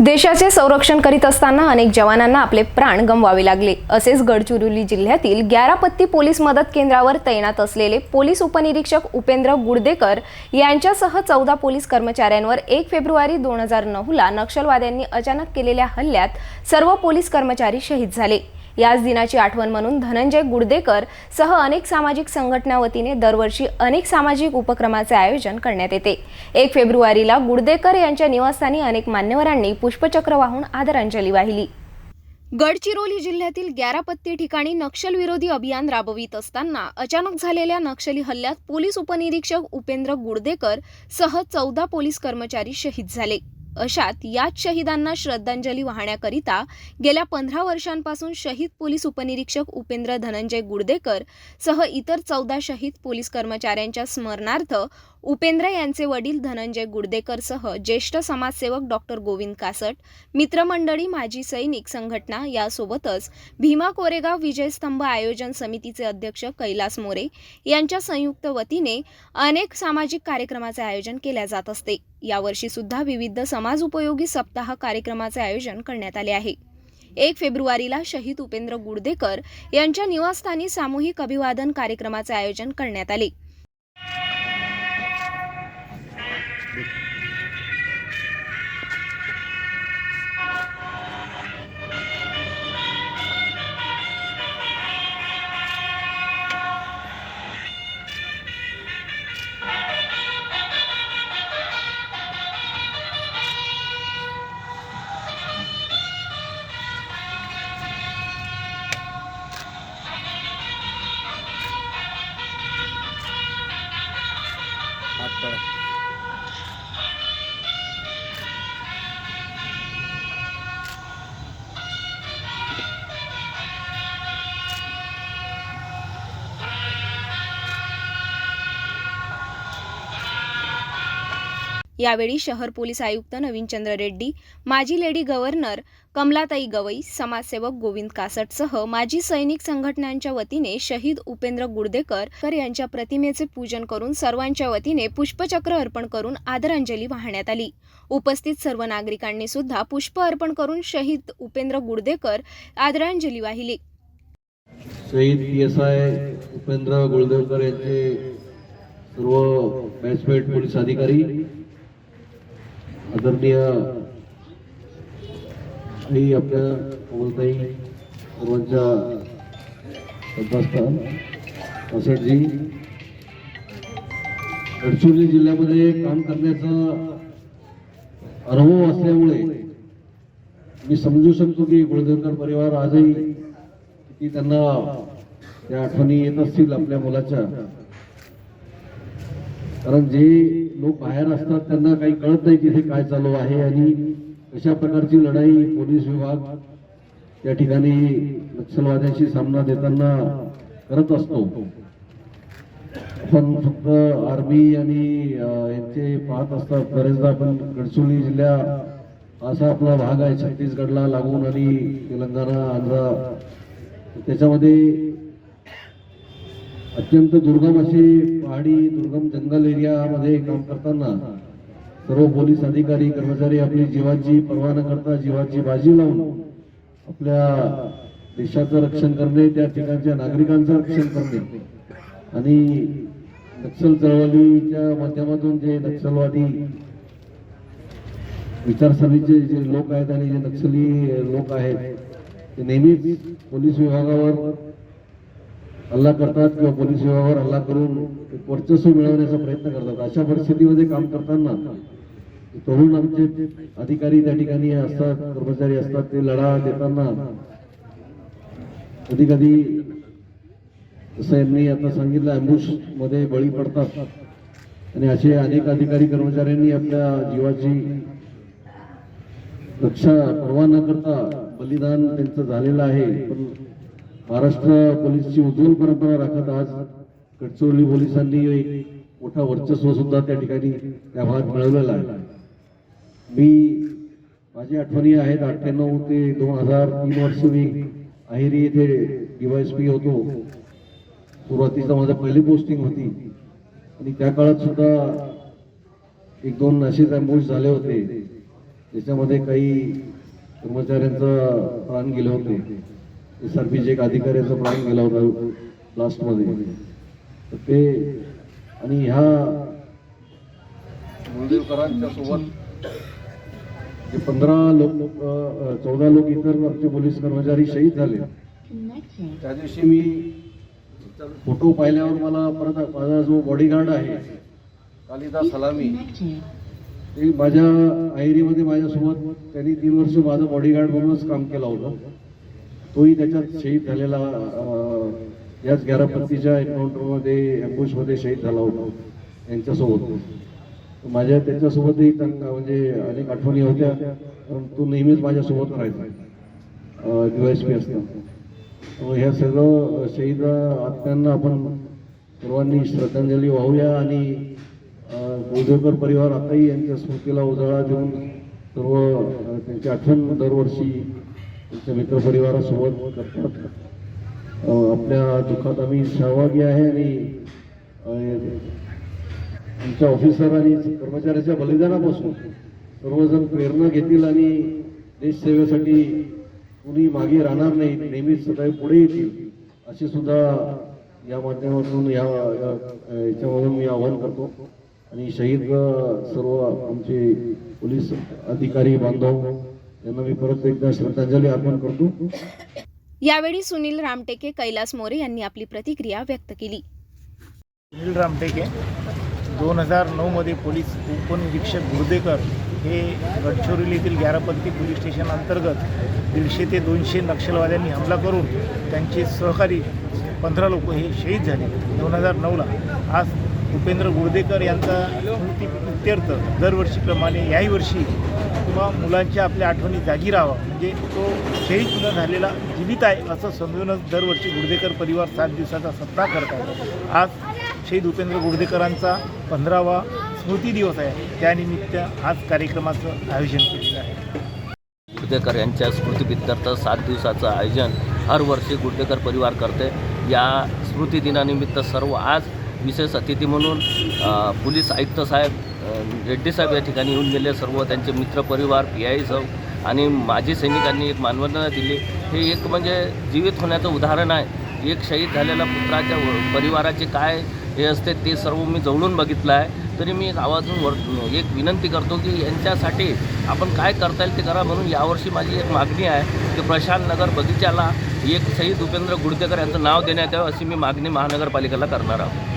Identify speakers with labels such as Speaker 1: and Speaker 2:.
Speaker 1: देशाचे संरक्षण करीत असताना अनेक जवानांना आपले प्राण गमवावे लागले. असेच गडचिरोली जिल्ह्यातील ग्यारापत्ती पोलीस मदत केंद्रावर तैनात असलेले पोलीस उपनिरीक्षक उपेंद्र गुडदेकर यांच्यासह चौदा पोलीस कर्मचाऱ्यांवर एक फेब्रुवारी दोन हजार नऊला नक्षलवाद्यांनी अचानक केलेल्या हल्ल्यात सर्व पोलीस कर्मचारी शहीद झाले. याच दिनाची आठवण म्हणून धनंजय गुडदेकर सह अनेक सामाजिक संघटना वतीने दरवर्षी अनेक सामाजिक उपक्रमाचे आयोजन करण्यात येते. एक फेब्रुवारीला गुडदेकर यांच्या निवासस्थानी अनेक मान्यवरांनी पुष्पचक्र वाहून आदरांजली वाहिली. गडचिरोली जिल्ह्यातील ग्यारापत्ती ठिकाणी नक्षलविरोधी अभियान राबवित असताना अचानक झालेल्या नक्षली हल्ल्यात पोलीस उपनिरीक्षक उपेंद्र गुडदेकर सह चौदा पोलीस कर्मचारी शहीद झाले. अशात याच शहीदांना श्रद्धांजली वाहण्याकरिता गेल्या पंधरा वर्षांपासून शहीद पोलीस उपनिरीक्षक उपेंद्र धनंजय गुडदेकर सह इतर चौदा शहीद पोलीस कर्मचाऱ्यांच्या स्मरणार्थ उपेंद्र यांचे वडील धनंजय गुडदेकरसह ज्येष्ठ समाजसेवक डॉक्टर गोविंद कासट मित्रमंडळी माजी सैनिक संघटना यासोबतच भीमा कोरेगाव विजयस्तंभ आयोजन समितीचे अध्यक्ष कैलास मोरे यांच्या संयुक्त वतीने अनेक सामाजिक कार्यक्रमाचे आयोजन केल्या जात असते. यावर्षी सुद्धा विविध समाज उपयोगी सप्ताह कार्यक्रमाचे आयोजन करण्यात आले आहे. एक फेब्रुवारीला शहीद उपेंद्र गुडदेकर यांच्या निवासस्थानी सामूहिक अभिवादन कार्यक्रमाचे आयोजन करण्यात आले. यावेळी शहर पोलीस आयुक्त नवीनचंद्र रेड्डी माजी लेडी गव्हर्नर कमलाताई गवई समाजसेवक गोविंद कासटसह माजी सैनिक संघटनांच्या वतीने शहीद उपेंद्र गुडदेकर यांच्या प्रतिमेचे पूजन करून सर्वांच्या वतीने पुष्पचक्र अर्पण करून आदरांजली वाहण्यात आली. उपस्थित सर्व नागरिकांनी सुद्धा पुष्प अर्पण करून शहीद उपेंद्र गुडदेकर आदरांजली वाहिली.
Speaker 2: शहीद P S I Upendra Guldevkar यांचे सर्व बॅचमेट पोलीस अधिकारी आदरणीय आई आपल्या कोमलताई सर्वांच्या श्रद्धास्थान गडचिरोली जिल्ह्यामध्ये काम करण्याचा अनुभव असल्यामुळे मी समजू शकतो की गुळदेवकर परिवार आजही किती त्यांना त्या आठवणी येत असतील आपल्या मुलाच्या. कारण जे लोक बाहेर असतात त्यांना काही कळत नाही तिथे काय चालू आहे आणि कशा प्रकारची लढाई पोलीस विभाग त्या ठिकाणी नक्षलवाद्यांशी सामना देताना करत असतो. आपण फक्त आर्मी आणि यांचे पाहत असतात. बरेचदा आपण गडचिरोली जिल्हा असा आपला भाग आहे छत्तीसगडला लागून आणि तेलंगणा आंध्र त्याच्यामध्ये अत्यंत दुर्गम असे पहाडी दुर्गम जंगल एरियामध्ये काम करताना सर्व पोलीस अधिकारी कर्मचारी आपली जीवाची पर्वा न करता जीवाची बाजी लावून आपल्या देशाचं रक्षण करणे त्या ठिकाणच्या नागरिकांचं रक्षण करणे. आणि नक्षल चळवळीच्या माध्यमातून जे नक्षलवादी विचारसरणीचे जे लोक आहेत आणि जे नक्षली लोक आहेत ते नेहमीच पोलीस विभागावर हल्ला करतात किंवा पोलीस विभागावर हल्ला करून वर्चस्व मिळवण्याचा प्रयत्न करतात. अशा परिस्थितीमध्ये काम करताना तरुण आमचे अधिकारी त्या ठिकाणी असतात कर्मचारी असतात ते लढा देताना कधी कधी जसं यांनी आता सांगितलं अँबुशमध्ये बळी पडतात. आणि असे अनेक अधिकारी कर्मचाऱ्यांनी आपल्या जीवाची रक्षा पर्वा न करता बलिदान त्यांचं झालेलं आहे. पण महाराष्ट्र पोलीसची उज्ज्वल परंपरा राखत आज गडचिरोली पोलिसांनी एक मोठा वर्चस्व सुद्धा त्या ठिकाणी त्या भागात मिळवलेला आहे. मी माझी आठवणी आहेत अठ्ठ्याण्णव ते दोन हजार तीन वर्ष मी अहेरी येथे डीवायएसपी होतो. सुरुवातीचा माझा पहिली पोस्टिंग होती. आणि त्या काळात सुद्धा एक दोन असेच अँबुश झाले होते. त्याच्यामध्ये काही कर्मचाऱ्यांचं प्राण गेले होते. एस आर पीचे एक अधिकाऱ्याचा प्राण गेला होता लास्टमध्ये तर ते आणि ह्या मुळदेवकरांच्या सोबत जे पंधरा लोक चौदा लोक इतर आमचे पोलीस कर्मचारी शहीद झाले. त्या दिवशी मी फोटो पाहिल्यावर मला परत माझा जो बॉडीगार्ड आहे कालिदास सलामी ते माझ्या आयरीमध्ये माझ्यासोबत त्यांनी तीन वर्ष माझं बॉडीगार्ड म्हणूनच काम केलं होतं. तोही त्याच्यात शहीद झालेला याच गॅरापत्तीच्या एन्काउंटरमध्ये अँबुशमध्ये शहीद झाला होता यांच्यासोबत माझ्या त्याच्यासोबतही त्यांना म्हणजे अनेक आठवणी होत्या कारण तो नेहमीच माझ्यासोबत राहायचा. डीवायस पी असताना. ह्या सगळं शहीद आत्म्यांना आपण सर्वांनी श्रद्धांजली वाहूया आणि गोदेकर परिवार आताही यांच्या स्मृतीला उजाळा देऊन सर्व त्यांची आठवण दरवर्षी तुमच्या मित्रपरिवारासोबत. करतात आपल्या दुःखात आम्ही सहभागी आहे आणि आमच्या ऑफिसर आणि कर्मचाऱ्याच्या बलिदानापासून सर्वजण प्रेरणा घेतील आणि देशसेवेसाठी कुणी मागे राहणार नाही नेहमीच सदैव पुढे येतील असे सुद्धा या माध्यमातून या याच्यामधून मी आवाहन करतो. आणि शहीद सर्व आमचे पोलीस अधिकारी बांधव यांना मी परत एकदा श्रद्धांजली अर्पण करतो.
Speaker 1: यावेळी सुनील रामटेके कैलास मोरे यांनी आपली प्रतिक्रिया व्यक्त केली.
Speaker 3: सुनील रामटेके दोन हजार नऊमध्ये पोलीस उपनिरीक्षक गुर्देकर हे गडचिरोली येथील ग्यारापत्ती पोलीस स्टेशन अंतर्गत दीडशे ते दोनशे नक्षलवाद्यांनी हमला करून त्यांचे सहकारी पंधरा लोक हे शहीद झाले. दोन हजार नऊला आज उपेंद्र गुर्देकर यांचा स्मृती प्रित्यर्थ दरवर्षीप्रमाणे याही वर्षी किंवा मुलांच्या आपल्या आठवणी जागी राहावा. म्हणजे तो शहीद न झालेला जीवित आहे असं समजूनच दरवर्षी गुडदेकर परिवार सात दिवसाचा सप्ताह करत आहे. आज शहीद उपेंद्र गुडदेकरांचा पंधरावा स्मृती दिवस आहे. त्यानिमित्त आज कार्यक्रमाचं आयोजन केलेलं आहे.
Speaker 4: गुर्देकर यांच्या स्मृतिप्रित्यर्थ सात दिवसाचं आयोजन हर वर्षी गुडदेकर परिवार करते. या स्मृतिदिनानिमित्त सर्व आज विशेष अतिथी म्हणून पोलीस आयुक्त साहेब रेड्डी साहेब या ठिकाणी येऊन गेले. सर्व त्यांचे मित्रपरिवार पी आय साहेब आणि माजी सैनिकांनी एक मानवंदना दिली. हे एक म्हणजे जीवित होण्याचं उदाहरण आहे. एक शहीद झालेल्या पुत्राच्या परिवाराचे काय हे असते ते सर्व मी जवळून बघितलं आहे. तरी मी एक आवाजून वर एक विनंती करतो की यांच्यासाठी आपण काय करता येईल ते करा म्हणून यावर्षी माझी एक मागणी आहे की प्रशांत नगर बगीचाला एक शहीद उपेंद्र गुडदेकर यांचं नाव देण्यात यावं अशी मी मागणी महानगरपालिकेला करणार आहोत.